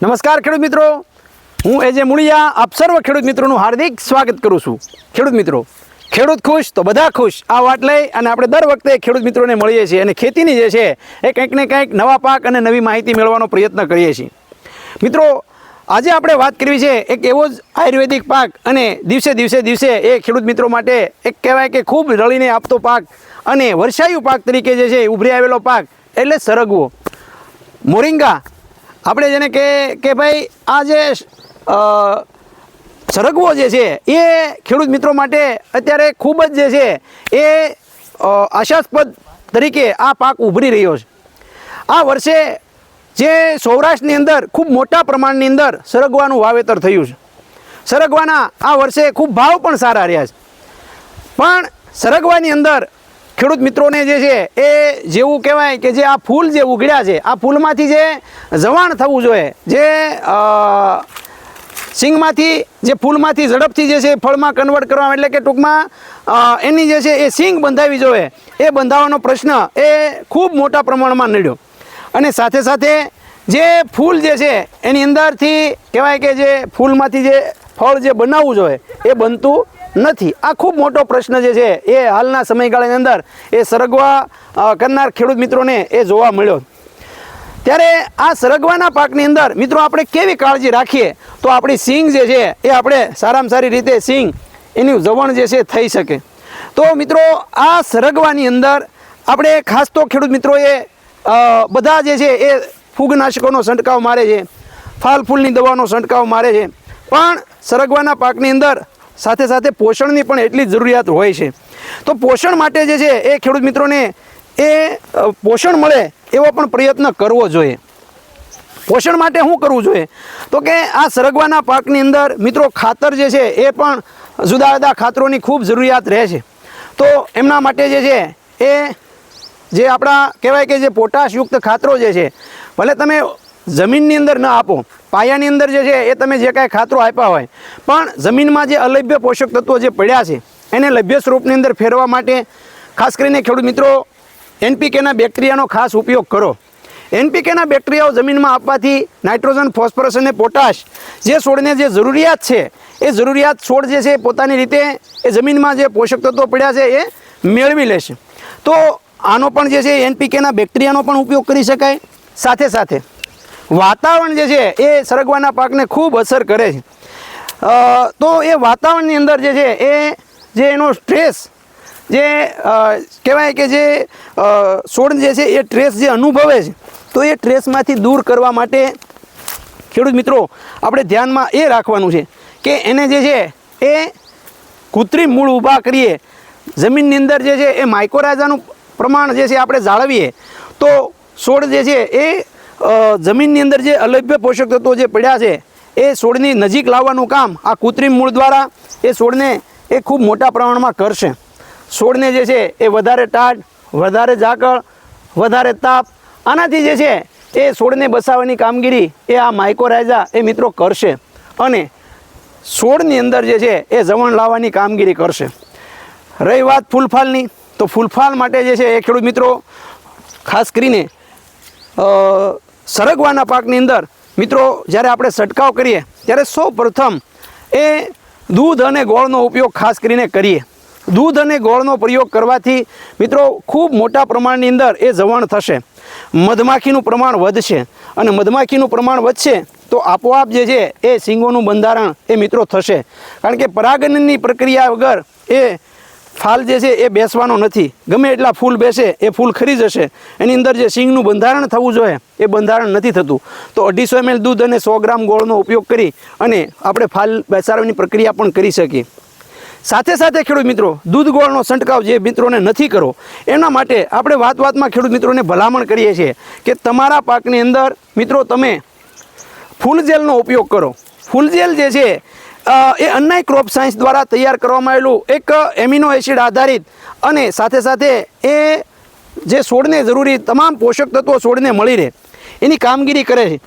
નમસ્કાર ખેડૂત મિત્રો. હું એજે મુળિયા, આપ સર્વ ખેડૂત મિત્રોનું હાર્દિક સ્વાગત કરું છું. ખેડૂત મિત્રો, ખેડૂત ખુશ તો બધા ખુશ. આ વાત લઈ અને આપણે દર વખતે ખેડૂત મિત્રોને મળીએ છીએ અને ખેતીની જે છે એ કંઈક ને કંઈક નવા પાક અને નવી માહિતી મેળવવાનો પ્રયત્ન કરીએ છીએ. મિત્રો, આજે આપણે વાત કરવી છે એક એવો જ આયુર્વેદિક પાક અને દિવસે દિવસે દિવસે એ ખેડૂત મિત્રો માટે એક કહેવાય કે ખૂબ રળીને આપતો પાક અને વર્ષાયુ પાક તરીકે જે છે ઉભરી આવેલો પાક એટલે સરગવો. મોરિંગા આપણે જેને કે કે ભાઈ આ જે સરગવો જે છે, એ ખેડૂત મિત્રો માટે અત્યારે ખૂબ જ જે છે, એ આશાસ્પદ તરીકે આ પાક ઉભરી રહ્યો છે. આ વર્ષે જે સૌરાષ્ટ્રની અંદર ખૂબ મોટા પ્રમાણની અંદર સરગવાનું વાવેતર થયું છે. સરગવાના આ વર્ષે ખૂબ ભાવ પણ સારા રહ્યા છે. પણ સરગવાની અંદર ખેડૂત મિત્રોને જે છે એ જેવું કહેવાય કે જે આ ફૂલ જે ઉગડ્યા છે, આ ફૂલમાંથી જે જવાણ થવું જોઈએ, જે સિંગમાંથી જે ફૂલમાંથી ઝડપથી જે છે એ ફળમાં કન્વર્ટ કરવા એટલે કે ટૂંકમાં એની જે છે એ સિંગ બંધાવી જોઈએ. એ બંધાવવાનો પ્રશ્ન એ ખૂબ મોટા પ્રમાણમાં નડ્યો. અને સાથે સાથે જે ફૂલ જે છે એની અંદરથી કહેવાય કે જે ફૂલમાંથી જે ફળ જે બનાવવું જોઈએ, એ બનતું નથી. આ ખૂબ મોટો પ્રશ્ન જે છે, એ હાલના સમયગાળાની અંદર એ સરગવા કરનાર ખેડૂત મિત્રોને એ જોવા મળ્યો. ત્યારે આ સરગવાના પાકની અંદર, મિત્રો, આપણે કેવી કાળજી રાખીએ? તો આપણી સિંગ જે છે, એ આપણે સારામાં સારી રીતે સિંગ, એની જવણ જે છે, થઈ શકે. તો મિત્રો, આ સરગવાની અંદર આપણે ખાસ તો ખેડૂત મિત્રોએ બધા જે છે, એ ફૂગનાશકોનો છંટકાવ મારે છે, ફાલ ફૂલની દવાનો છંટકાવ મારે છે. પણ સરગવાના પાકની અંદર સાથે સાથે પોષણની પણ એટલી જરૂરિયાત હોય છે. તો પોષણ માટે જે છે, એ ખેડૂત મિત્રોને એ પોષણ મળે એવો પણ પ્રયત્ન કરવો જોઈએ. પોષણ માટે શું કરવું જોઈએ? તો કે આ સરગવાના પાકની અંદર મિત્રો ખાતર જે છે, એ પણ જુદા જુદા ખાતરોની ખૂબ જરૂરિયાત રહે છે. તો એમના માટે જે છે, એ જે આપણા કહેવાય કે જે પોટાશયુક્ત ખાતરો જે છે, ભલે તમે જમીનની અંદર ન આપો. પાયાની અંદર જે છે, એ તમે જે કાંઈ ખાતરો આપ્યા હોય. પણ જમીનમાં જે અલભ્ય પોષક તત્વો જે પડ્યા છે, એને લભ્ય સ્વરૂપની અંદર ફેરવા માટે ખાસ કરીને ખેડૂત મિત્રો, એનપીકેના બેક્ટેરિયાનો ખાસ ઉપયોગ કરો. એનપીકેના બેક્ટેરિયાઓ જમીનમાં આપવાથી નાઇટ્રોજન, ફોસ્ફરસ અને પોટાશ જે છોડને જે જરૂરિયાત છે, એ જરૂરિયાત છોડ જે છે પોતાની રીતે એ જમીનમાં જે પોષક તત્વો પડ્યા છે, એ મેળવી લેશે. તો આનો પણ જે છે, એનપીકેના બેક્ટેરિયાનો પણ ઉપયોગ કરી શકાય. સાથે સાથે વાતાવરણ જે છે એ સરગવાના પાકને ખૂબ અસર કરે છે. તો એ વાતાવરણની અંદર જે છે એ જે એનો સ્ટ્રેસ જે કહેવાય કે જે છોડ જે છે એ સ્ટ્રેસ જે અનુભવે છે, તો એ ટ્રેસમાંથી દૂર કરવા માટે ખેડૂત મિત્રો આપણે ધ્યાનમાં એ રાખવાનું છે કે એને જે છે એ કૃત્રિમ મૂળ ઊભા કરીએ. જમીનની અંદર જે છે એ માઇકોરાજાનું પ્રમાણ જે છે આપણે જાળવીએ. તો છોડ જે છે એ જમીનની અંદર જે અલભ્ય પોષક તત્વો જે પડ્યા છે, એ છોડની નજીક લાવવાનું કામ આ કૃત્રિમ મૂળ દ્વારા એ છોડને એ ખૂબ મોટા પ્રમાણમાં કરશે. છોડને જે છે, એ વધારે ટાઢ, વધારે ઝાકળ, વધારે તાપ, આનાથી જે છે, એ છોડને બસાવવાની કામગીરી એ આ માઇકોરાઇઝા એ મિત્રો કરશે અને છોડની અંદર જે છે, એ જવણ લાવવાની કામગીરી કરશે. રહી વાત ફૂલફાલની, તો ફૂલફાલ માટે જે છે, એ ખેડૂત મિત્રો, ખાસ કરીને સરગવાના પાકની અંદર, મિત્રો, જ્યારે આપણે છંટકાવ કરીએ, ત્યારે સૌ પ્રથમ એ દૂધ અને ગોળનો ઉપયોગ ખાસ કરીને કરીએ. દૂધ અને ગોળનો પ્રયોગ કરવાથી, મિત્રો, ખૂબ મોટા પ્રમાણની અંદર એ જવણ થશે. મધમાખીનું પ્રમાણ વધશે અને મધમાખીનું પ્રમાણ વધશે તો આપોઆપ જે છે એ સિંગોનું બંધારણ એ, મિત્રો, થશે. કારણ કે પરાગનની પ્રક્રિયા વગર એ ફાલ જે છે એ બેસવાનો નથી. ગમે એટલા ફૂલ બેસે, એ ફૂલ ખરી જશે. એની અંદર જે સિંગનું બંધારણ થવું જોઈએ, એ બંધારણ નથી થતું. તો અઢીસો એમએલ દૂધ અને સો ગ્રામ ગોળનો ઉપયોગ કરી અને આપણે ફાલ બેસાડવાની પ્રક્રિયા પણ કરી શકીએ. સાથે સાથે ખેડૂત મિત્રો, દૂધ ગોળનો છંટકાવ જે મિત્રોને નથી કરો, એના માટે આપણે વાત વાતમાં ખેડૂત મિત્રોને ભલામણ કરીએ છીએ કે તમારા પાકની અંદર મિત્રો તમે ફૂલ જેલનો ઉપયોગ કરો. ફૂલ જેલ જે છે એ અન્નાય ક્રોપ સાયન્સ દ્વારા તૈયાર કરવામાં આવેલું એક એમિનો એસિડ આધારિત અને સાથે સાથે એ જે છોડને જરૂરી તમામ પોષક તત્વો છોડને મળી રહે, એની કામગીરી કરે છે.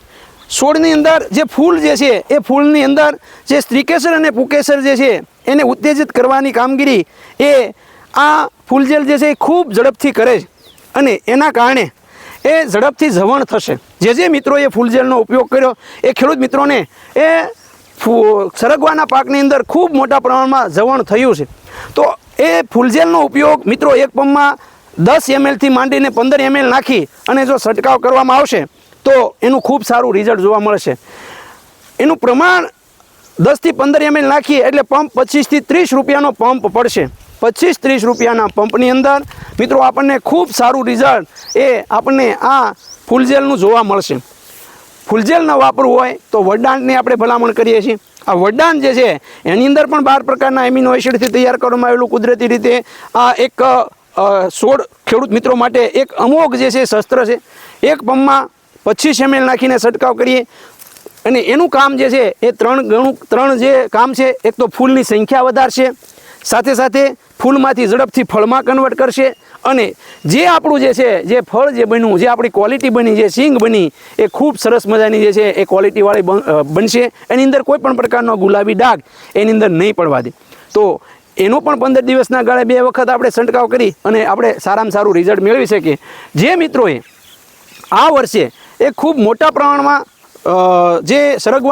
છોડની અંદર જે ફૂલ જે છે, એ ફૂલની અંદર જે સ્ત્રીકેસર અને પુકેસર જે છે, એને ઉત્તેજિત કરવાની કામગીરી એ આ ફૂલજેલ જે છે, એ ખૂબ ઝડપથી કરે છે અને એના કારણે એ ઝડપથી જવણ થશે. જે જે મિત્રોએ ફૂલજેલનો ઉપયોગ કર્યો, એ ખેડૂત મિત્રોને એ સરગવાના પાકની અંદર ખૂબ મોટા પ્રમાણમાં જવણ થયું છે. તો એ ફૂલજેલનો ઉપયોગ મિત્રો એક પંપમાં દસ એમએલથી માંડીને પંદર એમએલ નાખી અને જો છંટકાવ કરવામાં આવશે, તો એનું ખૂબ સારું રિઝલ્ટ જોવા મળશે. એનું પ્રમાણ દસથી પંદર એમએલ નાખીએ એટલે પંપ પચીસથી ત્રીસ રૂપિયાનો પંપ પડશે. પચીસ ત્રીસ રૂપિયાના પંપની અંદર મિત્રો આપણને ખૂબ સારું રિઝલ્ટ એ આપણને આ ફૂલજેલનું જોવા મળશે. ફૂલજેલ ન વાપરવું હોય તો વડાણની આપણે ભલામણ કરીએ છીએ. આ વડાણ જે છે, એની અંદર પણ બાર પ્રકારના એમિનો એસિડથી તૈયાર કરવામાં આવેલું કુદરતી રીતે આ એક સોળ ખેડૂત મિત્રો માટે એક અમોઘ જે છે, શસ્ત્ર છે. એક પંપમાં પચીસ એમએલ નાખીને છંટકાવ કરીએ. અને એનું કામ જે છે, એ ત્રણ ગણું, ત્રણ જે કામ છે, એક તો ફૂલની સંખ્યા વધારશે. સાથે સાથે ફૂલમાંથી ઝડપથી ફળમાં કન્વર્ટ કરશે. અને જે આપણું જે છે, જે ફળ જે બન્યું, જે આપણી ક્વોલિટી બની, જે સિંગ બની, એ ખૂબ સરસ મજાની જે છે, એ ક્વોલિટીવાળી બનશે. એની અંદર કોઈ પણ પ્રકારનો ગુલાબી ડાઘ એની અંદર નહીં પડવા દે. તો એનો પણ પંદર દિવસના ગાળે બે વખત આપણે છંટકાવ કરી અને આપણે સારામાં સારું રિઝલ્ટ મેળવી શકીએ. જે મિત્રોએ આ વર્ષે એ ખૂબ મોટા પ્રમાણમાં જે સરગવાનું